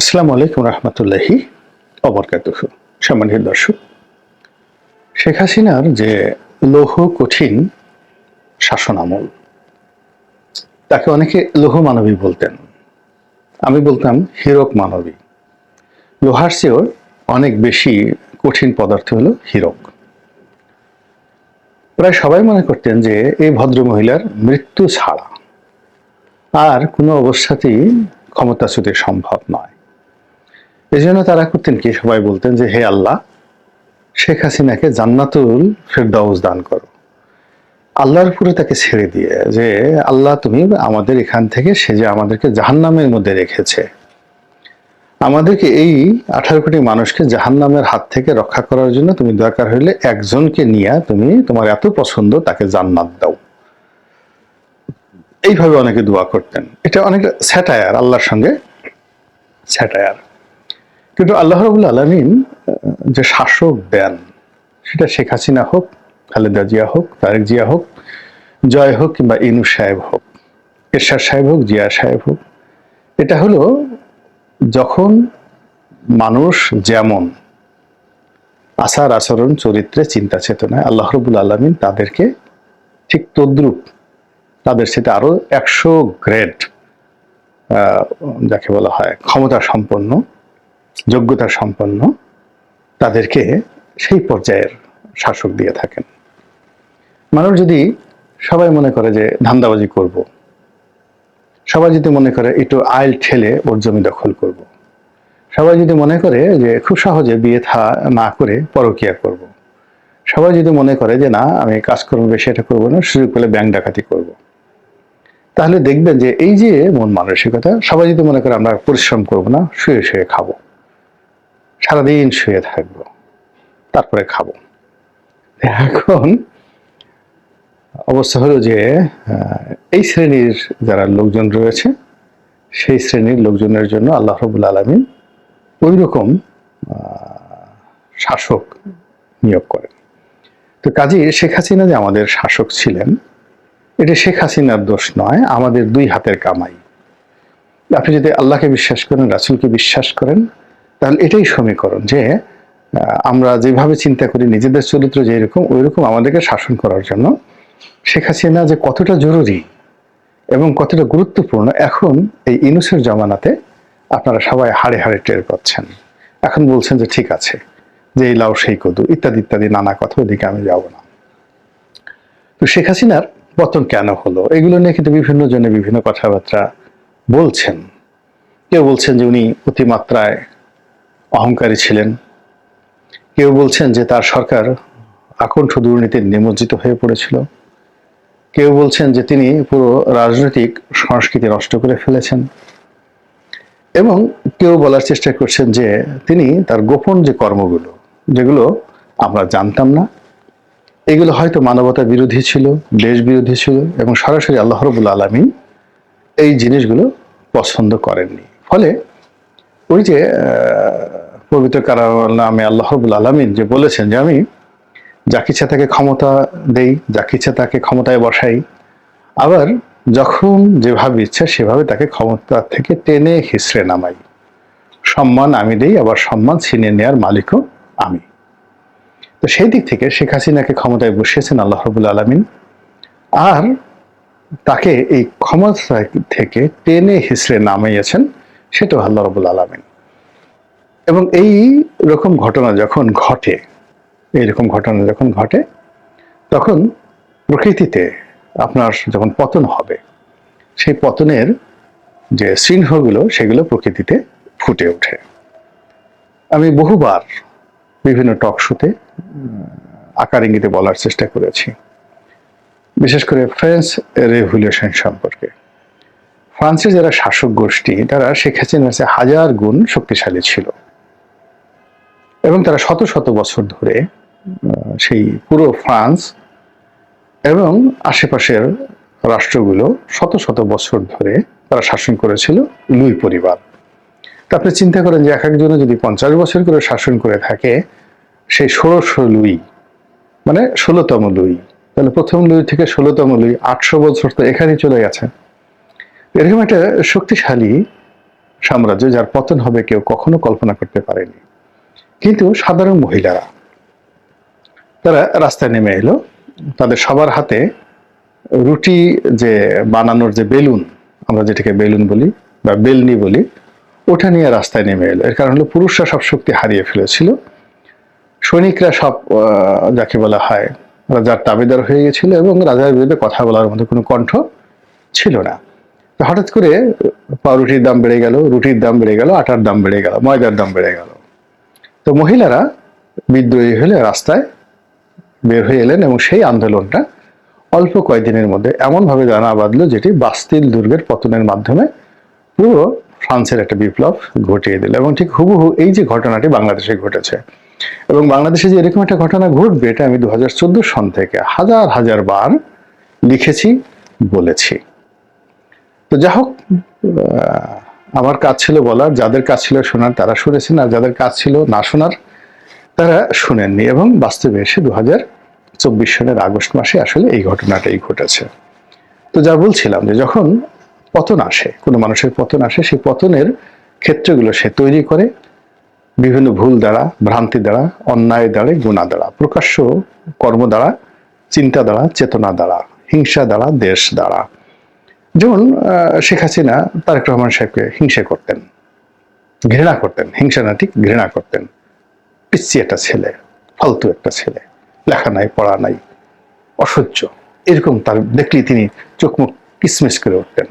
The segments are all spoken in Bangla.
আসসালামু আলাইকুম রহমতুল্লাহি অবরকাতুহ সম্মানিত দর্শক, শেখ হাসিনার যে লৌহ কঠিন শাসন আমল তাকে অনেকে লৌহ মানবী বলতেন। আমি বলতাম হীরক মানবী। লোহার চেয়েও অনেক বেশি কঠিন পদার্থ হলো হীরক। প্রায় সবাই মনে করতেন যে এই ভদ্র মহিলার মৃত্যু ছাড়া আর কোনো অবস্থাতেই ক্ষমতাচ্যুতি সম্ভব নয়। এই জন্য তারা করতেন কি? সবাই বলতেন যে, হে আল্লাহ, শেখ হাসিনাকে জান্নাতুল ফেরদাউস দান করো। আল্লাহর উপরে তাকে ছেড়ে দিয়ে যে, আল্লাহ, তুমি আমাদের এখান থেকে সে যে আমাদেরকে জাহান্নামের মধ্যে রেখেছে, আমাদেরকে এই আঠারো কোটি মানুষকে জাহান্নামের হাত থেকে রক্ষা করার জন্য তুমি দরকার হইলে একজনকে নিয়ে তুমি তোমার এত পছন্দ তাকে জান্নাত দাও। এইভাবে অনেকে দোয়া করতেন। এটা অনেক স্যাটায়ার, আল্লাহর সঙ্গে স্যাটায়ার। কিন্তু আল্লাহ রবুল আলমিন যে শাসক দেন, সেটা শেখ হাসিনা হোক, খালেদা জিয়া হোক, তারেক জিয়া হোক, জয় হোক কিংবা ইনু সাহেব হোক, এরশাদ সাহেব হোক, জিয়া সাহেব হোক, এটা হলো যখন মানুষ যেমন আচার আচরণ, চরিত্রে চিন্তা চেতনায় আল্লাহ রবুল আলমিন তাদেরকে ঠিক তদ্রুপ তাদের সাথে আরও একশো গ্রেড যাকে বলা হয় ক্ষমতা সম্পন্ন যোগ্যতা সম্পন্ন তাদেরকে সেই পর্যায়ের শাসক দিয়ে থাকেন মানুষ যদি সবাই মনে করে যে ধান্দাবাজি করব। সবাই যদি মনে করে একটু আইল ঠেলে ওর জমি দখল করব। সবাই যদি মনে করে যে খুব সহজে বিয়ে থা, না করে পরকিয়া করব। সবাই যদি মনে করে যে না, আমি কাজকর্ম বেশি এটা করব না, সুযোগ পেলে ব্যাংক ডাকাতি করব। তাহলে দেখবেন যে এই যে মন মানসিকতা, সবাই যদি মনে করে আমরা পরিশ্রম করব না, শুয়ে শুয়ে খাব সারাদিন শুয়ে থাকব, তারপরে খাব। এখন অবস্থা হলো যে এই শ্রেণির যারা লোকজন রয়েছে, সেই শ্রেণির লোকজনের জন্য আল্লাহ রবুল আলমিন ওই রকম শাসক নিয়োগ করেন। তো কাজী, শেখ হাসিনা যে আমাদের শাসক ছিলেন, এটা শেখ হাসিনার দোষ নয়, আমাদের দুই হাতের কামাই। আপনি যদি আল্লাহকে বিশ্বাস করেন, রাসুলকে বিশ্বাস করেন তাহলে এটাই সমীকরণ যে আমরা যেভাবে চিন্তা করি, নিজেদের চরিত্র যেরকম ওই রকম আমাদেরকে শাসন করার জন্য শেখ হাসিনা যে কতটা জরুরি এবং কতটা গুরুত্বপূর্ণ, এখন এই ইনুসের জমানাতে আপনারা সবাই হাড়ে হাড়ে টের পাচ্ছেন। এখন বলছেন যে ঠিক আছে, যে এই লাউ সেই কদু, ইত্যাদি ইত্যাদি, নানা কথা ওদিকে আমি যাব না। তো শেখ হাসিনার পতন কেন হলো? এগুলো নিয়ে কিন্তু বিভিন্ন জনে বিভিন্ন কথাবার্তা বলছেন। কেউ বলছেন যে উনি অতিমাত্রায় অহংকারী ছিলেন। কেউ বলছেন যে তার সরকার আকণ্ঠ দুর্নীতির নিমজ্জিত হয়ে পড়েছিল। কেউ বলছেন যে তিনি পুরো রাজনৈতিক সংস্কৃতি নষ্ট করে ফেলেছেন। এবং কেউ বলার চেষ্টা করছেন যে তিনি তার গোপন যে কর্মগুলো, যেগুলো আমরা জানতাম না, এগুলো হয়তো মানবতা বিরোধী ছিল, দেশ বিরোধী ছিল এবং সরাসরি আল্লাহ রবুল আলমী এই জিনিসগুলো পছন্দ করেননি। ফলে ওই যে পবিত্র কারামে আল্লাহ রবুল আলমিন যে বলেছেন যে আমি যাকে ইচ্ছা তাকে ক্ষমতা দেই, যাকে ইচ্ছা তাকে ক্ষমতায় বসাই। আবার যখন যেভাবে ইচ্ছা সেভাবে তাকে ক্ষমতা থেকে টেনে হিসড়ে নামাই। সম্মান আমি দেই, আবার সম্মান ছিনিয়ে নেওয়ার মালিকও আমি। তো সেই দিক থেকে শেখ হাসিনাকে ক্ষমতায় বসিয়েছেন আল্লাহ রবুল আলমিন। আর তাকে এই ক্ষমতা থেকে টেনে হিসড়ে নামিয়েছেন সেটাও আল্লাহ রবুল আলমিন। এবং এই রকম ঘটনা যখন ঘটে এইরকম ঘটনা যখন ঘটে, তখন প্রকৃতিতে আপনার যখন পতন হবে, সেই পতনের যে চিহ্নগুলো সেগুলো প্রকৃতিতে ফুটে ওঠে। আমি বহুবার বিভিন্ন টক শোতে আকার ইঙ্গিতে বলার চেষ্টা করেছি। বিশেষ করে ফ্রেন্স রেভলিউশন সম্পর্কে। ফ্রান্সের যারা শাসক গোষ্ঠী, তারা শেখ হাসিনার হাজার গুণ শক্তিশালী ছিল। এবং তারা শত শত বছর ধরে সেই পুরো ফ্রান্স এবং আশেপাশের রাষ্ট্রগুলো শত শত বছর ধরে তারা শাসন করেছিল লুই পরিবার। তা আপনি চিন্তা করেন যে এক একজনে যদি পঞ্চাশ বছর করে শাসন করে থাকে সেই ষোলোশো লুই মানে ষোলোতম লুই। তাহলে প্রথম লুই থেকে ষোলোতম লুই আটশো বছর তো এখানেই চলে গেছে। এরকম একটা শক্তিশালী সাম্রাজ্য যার পতন হবে কেউ কখনো কল্পনা করতে পারেনি। কিন্তু সাধারণ মহিলারা, তারা রাস্তায় নেমে এলো, তাদের সবার হাতে রুটি যে বানানোর যে বেলুন, আমরা যেটাকে বেলুন বলি বা বেলনি বলি, ওটা নিয়ে রাস্তায় নেমে এলো। এর কারণ হলো পুরুষরা সব শক্তি হারিয়ে ফেলেছিল। সৈনিকরা সব যাকে বলা হয় রাজার তাবেদার হয়ে গেছিল এবং রাজার বিরুদ্ধে কথা বলার মতো কোনো কণ্ঠ ছিল না। হঠাৎ করে পাউরুটির দাম বেড়ে গেল, রুটির দাম বেড়ে গেল, আটার দাম বেড়ে গেল, ময়দার দাম বেড়ে গেল। তো মহিলারা বিদ্রোহী হলে রাস্তায় বের হয়ে এলেন এবং সেই আন্দোলনটা অল্প কয়েকদিনের মধ্যে এমনভাবে দানা বাঁধলো যেটি বাস্তিল দুর্গের পতনের মাধ্যমে পুরো ফ্রান্সের একটা বিপ্লব ঘটিয়ে দিল এবং ঠিক হুবহু এই যে ঘটনাটি বাংলাদেশে ঘটেছে। এবং বাংলাদেশে যে এরকম একটা ঘটনা ঘটবে, এটা আমি দু হাজার চোদ্দ সন থেকে হাজার হাজার বার লিখেছি, বলেছি। তো যা হোক আমার কাজ ছিল বলার, যাদের কাজ ছিল শোনার তারা শুনেছেন আর যাদের কাজ ছিল না শোনার তারা শুনেননি এবং বাস্তবে এসে দু হাজার চব্বিশ সালের আগস্ট মাসে আসলে এই ঘটনাটাই ঘটেছে। তো যা বলছিলাম যে যখন পতন আসে, কোনো মানুষের পতন আসে, সেই পতনের ক্ষেত্রগুলো সে তৈরি করে, বিভিন্ন ভুল দ্বারা, ভ্রান্তি দ্বারা, অন্যায় দ্বারা, গুণা দ্বারা, প্রকাশ্য কর্ম দ্বারা, চিন্তা দ্বারা, চেতনা দ্বারা, হিংসা দ্বারা, দেশ দ্বারা। যেমন শেখ হাসিনা, তারেক রহমান সাহেবকে হিংসে করতেন, ঘৃণা করতেন, হিংসা না, ঠিক ঘৃণা করতেন। পিচ্ছি একটা ছেলে, ফালতু একটা ছেলে, লেখা নাই, পড়া নাই, অসহ্য। এরকম তার, দেখলেই তিনি চোখ মুখ কিসমিস করে উঠতেন।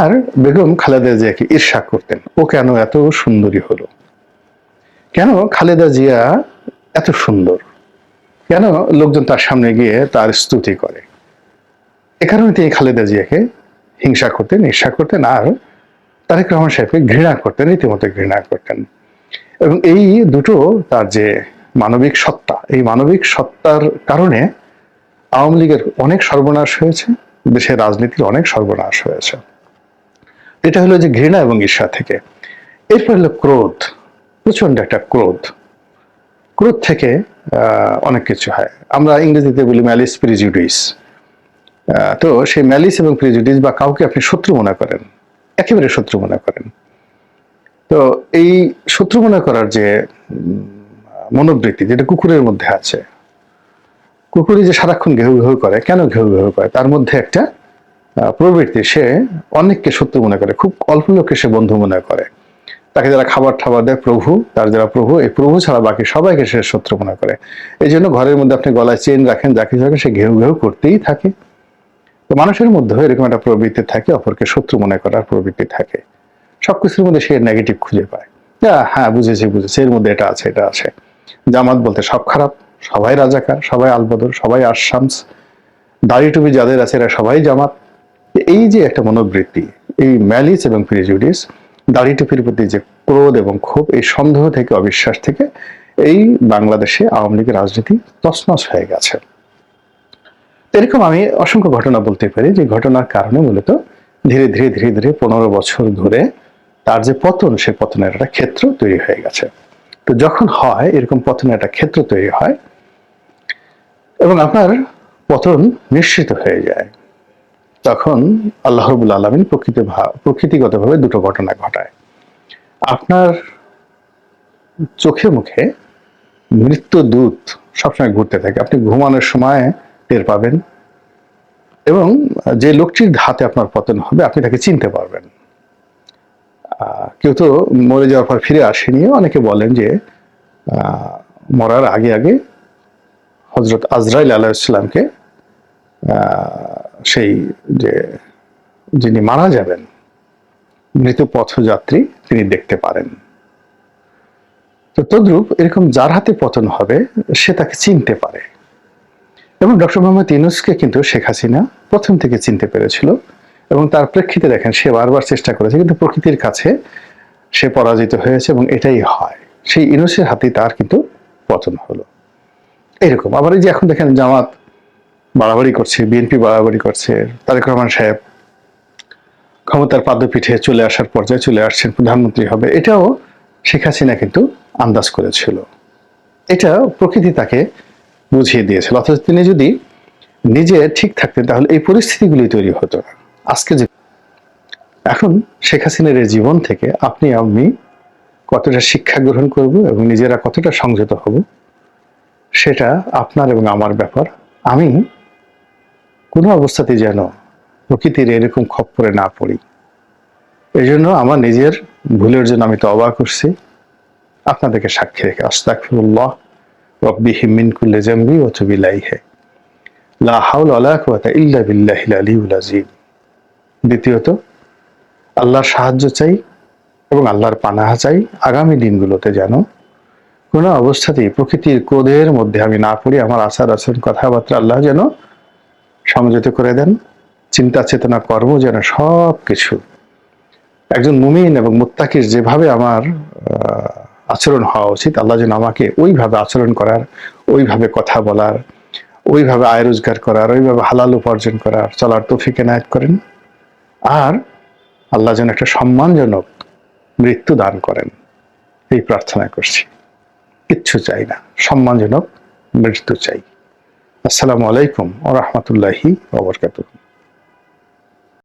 আর বেগম খালেদা জিয়াকে ঈর্ষা করতেন, ও কেন এত সুন্দরী হলো? কেন খালেদা জিয়া এত সুন্দর? কেন লোকজন তার সামনে গিয়ে তার স্তুতি করে? এ কারণে তিনি খালেদা জিয়াকে হিংসা করতেন ঈর্ষা করতেন আর তারেক রহমান সাহেবকে ঘৃণা করতেন, রীতিমতো ঘৃণা করতেন। এবং এই দুটো তার যে মানবিক সত্তা, এই মানবিক সত্তার কারণে আওয়ামী লীগের অনেক সর্বনাশ হয়েছে, দেশের রাজনীতির অনেক সর্বনাশ হয়েছে। এটা হলো যে ঘৃণা এবং ঈর্ষা থেকে। এরপর হলো ক্রোধ প্রচণ্ড একটা ক্রোধ। ক্রোধ থেকে অনেক কিছু হয়। আমরা ইংরেজিতে বলি ম্যালিস প্রিজুডিস তো সেই ম্যালিস এবং প্রিজুডিস বা কাউকে আপনি শত্রু মনে করেন, একেবারে শত্রু মনে করেন। তো এই শত্রু মনে করার যে মনোবৃত্তি যেটা কুকুরের মধ্যে আছে, কুকুরই যে সারাক্ষণ ঘেউ ঘেউ করে, কেন ঘেউ ঘেউ করে? তার মধ্যে একটা প্রবৃত্তি, সে অনেককে শত্রু মনে করে, খুব অল্প লোককে সে বন্ধু মনে করে। তাকে যারা খাবার ঠাবার দেয়, প্রভু, তার যারা প্রভু, এই প্রভু ছাড়া বাকি সবাইকে সে শত্রু মনে করে। এই জন্য ঘরের মধ্যে আপনি গলায় চেন রাখেন, যা কিছু সে ঘেউ ঘেউ করতেই থাকে। তো মানুষের মধ্যে এরকম একটা প্রবৃত্তি থাকে, অপরকে শত্রু মনে করার প্রবৃত্তি থাকে। সবকিছুর মধ্যে সে নেগেটিভ খুঁজে পায়। হ্যাঁ বুঝেছি বুঝেছি, এর মধ্যে এটা আছে এটা আছে। জামাত বলতে সব খারাপ, সবাই রাজাকার, সবাই আলবদর, সবাই আশামস দাড়ি টুপি যাদের আছে এরা সবাই জামাত। এই যে একটা মনোবৃত্তি, এই ম্যালিস এবং প্রিজুডিস দাড়ি টুপির প্রতি যে ক্রোধ এবং ক্ষোভ, এই সন্দেহ থেকে, অবিশ্বাস থেকে, এই বাংলাদেশে আওয়ামী লীগের রাজনীতি তছনছ হয়ে গেছে। এরকম আমি অসংখ্য ঘটনা বলতে পারি, যে ঘটনার কারণে মূলত ধীরে ধীরে ধীরে ধীরে পনেরো বছর ধরে তার যে পতন, সে পতনের একটা ক্ষেত্র তৈরি হয়ে গেছে। তো যখন হয়, এরকম পতনের একটা ক্ষেত্র তৈরি হয়, এবং আপনার পতন নিশ্চিত হয়ে যায়, তখন আল্লাহ রবুল আলমিন প্রকৃতি প্রকৃতিগতভাবে দুটো ঘটনা ঘটায়। আপনার চোখে মুখে মৃত্যু দূত সবসময় ঘুরতে থাকে। আপনি ঘুমানোর সময় টের পাবেন এবং যে লোকটির হাতে আপনার পতন হবে, আপনি তাকে চিনতে পারবেন। কেউ তো মরে যাওয়ার পর ফিরে আসেনি। অনেকে বলেন যে মরার আগে আগে হজরত আজরাইল আলাইসালামকে সেই যে যিনি মারা যাবেন, মৃত পথযাত্রী তিনি দেখতে পারেন। তো তদ্রূপ এরকম যার হাতে পতন হবে, সে তাকে চিনতে পারে। এবং ডক্টর মোহাম্মদ ইউনুসকে কিন্তু শেখ হাসিনা প্রথম থেকে চিনতে পেরেছিল এবং তার প্রেক্ষিতে দেখেন সে বারবার চেষ্টা করেছে, কিন্তু প্রকৃতির কাছে সে পরাজিত হয়েছে এবং এটাই হয়। সেই ইউনুসের হাতেই তার কিন্তু পতন হলো। এরকম। আবার এই যে এখন দেখেন জামাত বাড়াবাড়ি করছে, বিএনপি বাড়াবাড়ি করছে, তারেক রহমান সাহেব ক্ষমতার পাদপীঠে চলে আসার পর্যায়ে চলে আসছেন, প্রধানমন্ত্রী হবে। এটাও শেখ হাসিনা কিন্তু আন্দাজ করেছিল। এটা প্রকৃতি তাকে বুঝিয়ে দিয়েছিল অথচ তিনি যদি নিজে ঠিক থাকতেন, তাহলে এই পরিস্থিতিগুলি তৈরি হতো না। আজকে যে এখন শেখ হাসিনার এই জীবন থেকে আপনি, আমি কতটা শিক্ষা গ্রহণ করব এবং নিজেরা কতটা সংযত হব, সেটা আপনার এবং আমার ব্যাপার। আমি কোনো অবস্থাতে যেন প্রকৃতির এরকম খপ্পরে না পড়ি। এই জন্য আমার নিজের ভুলের জন্য আমি তো অবাক করছি। আপনাদেরকে সাক্ষী রেখে আস্তাকফিরুল্লাহ রব্বি হিমিন কুল্লে জাম্বি দ্বিতীয়ত, আল্লাহর সাহায্য চাই এবং আল্লাহর পানাহা চাই আগামী দিনগুলোতে যেন কোনো অবস্থাতেই প্রকৃতির ক্রোধের মধ্যে আমি না পড়ি, আমার আচার আচরণ, কথাবার্তা আল্লাহ যেন সংযত করে দেন, চিন্তা চেতনা কর্ম যেন সব কিছু একজন মুমিন এবং মুত্তাকির যেভাবে আমার আচরণ হওয়া উচিত। আল্লাহ যেন আমাকে ওইভাবে আচরণ করার, ওইভাবে কথা বলার, ওইভাবে আয় রোজগার করার, ওইভাবে হালাল উপার্জন করার চলার তৌফিক এনায়ত করেন। আর আল্লাহ যেন একটা সম্মানজনক মৃত্যু দান করেন। এই প্রার্থনা করছি। কিচ্ছু চাই না, সম্মানজনক মৃত্যু চাই। আসসালামু আলাইকুম ও রহমতুল্লাহি ওবরকাতুহ